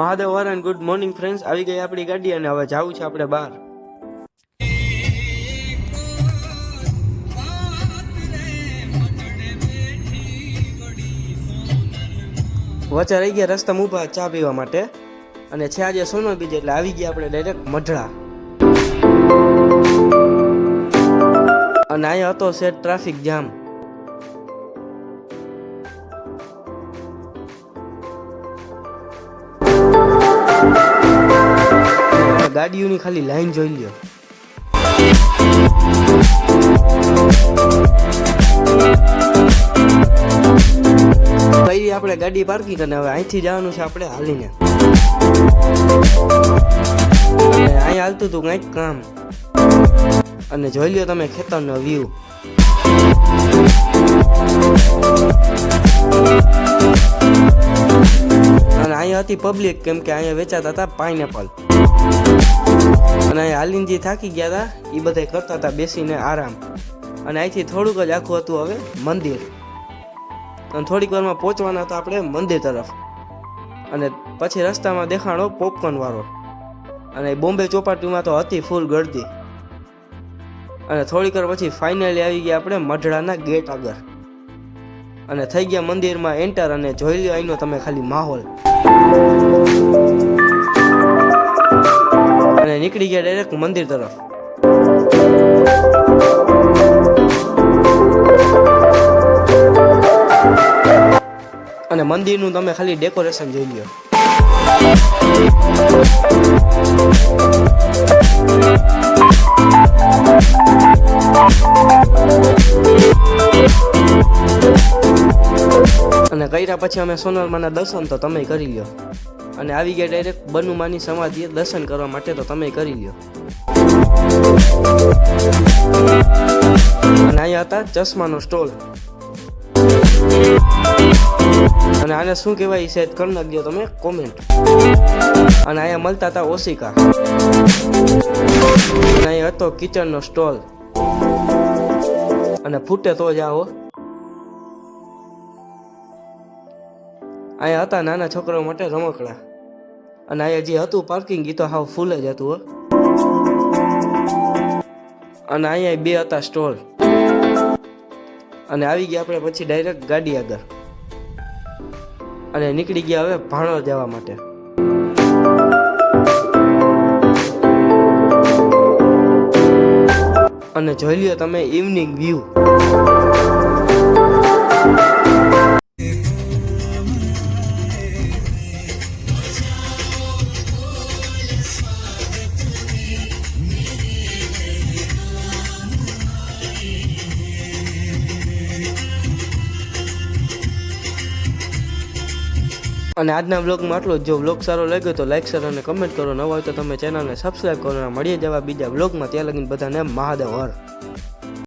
મહાદેવ વર good morning friends આવી ગઈ આપણી ગાડી અને હવે જવું છે આપણે બહાર. વચ્ચે રહી ગયા રસ્તામાં ઊભા ચા પીવા માટે. અને છે આજે સોનલ બીજ, એટલે આવી ગયા આપણે ડાયરેક્ટ મઢડા. અને અહીંયા હતો સેટ ટ્રાફિક જામ ગાડીઓની ખાલી લાઈન જોઈ લ્યો. કઈ આપણે ગાડી પાર્કિંગ અને હવે અહીંથી જવાનું છે આપણે હાલીને. અહીં હાલતું હતું કંઈક કામ. અને જોઈ લ્યો તમે ખેતરનો વ્યૂ હતી પબ્લિક કેમ કે અહીંયા વેચાતા હતા પાઇનેપલ અને અહીંયા હાલીનજી થાકી ગયા હતા એ બધા કરતા હતા બેસીને આરામ. અને અહીંથી થોડુંક જ આખું હતું હવે મંદિર. અને થોડીક વારમાં પહોંચવાના હતા આપણે મંદિર તરફ. અને પછી રસ્તામાં દેખાણો પોપકોર્ન વાળો. અને બોમ્બે ચોપાટીમાં તો હતી ફૂલ ગળદી અને થોડીક વાર પછી ફાઇનલી આવી ગયા આપણે મઢડાના ગેટ આગળ. અને થઈ ગયા મંદિરમાં એન્ટર અને જોઈ લ્યો અહીંનો તમે ખાલી માહોલ. અને નીકળી ગયા ડાયરેક્ટ મંદિર તરફ. અને મંદિરનું તમે ખાલી ડેકોરેશન જોઈ લ્યો. કર્યા પછી અમે સોનલમાના દર્શન તો તમે કરી લ્યો. અને આવી ગયા ડાયરેક્ટ બનુમાની સમાધિએ દર્શન કરવા માટે તો તમે કરી લ્યો. અને અહીંયા હતા ચશ્માનો સ્ટોલ. અને આને શું કહેવાય એ સેટ કરી નાખજો તમે કોમેન્ટ અને અહીંયા મળતા હતા ઓશિકા. અને અહીંયા હતો કિચનનો સ્ટોલ અને ફૂટે તો જ આવો. અહીંયા હતા નાના છોકરાઓ માટે રમકડા. અને અહીંયા જે હતું પાર્કિંગ એ તો હાવ ફૂલ જ હતું હો. અને અહીંયા બે હતા સ્ટોલ અને આવી ગયા આપણે પછી ડાયરેક્ટ ગાડી આગળ. અને નીકળી ગયા હવે ભાણો જવા માટે. અને જોઈ લ્યો તમે ઇવનિંગ વ્યૂ અને આજના બ્લોગમાં આટલો જ. બ્લોગ સારો લાગ્યો તો લાઈક શેર અને કમેન્ટ કરો. ન હોય તો તમે ચેનલને સબસ્ક્રાઈબ કરો અને મળીએ જવા બીજા બ્લોગમાં ત્યાં લગીને બધાને મહાદેવ હર.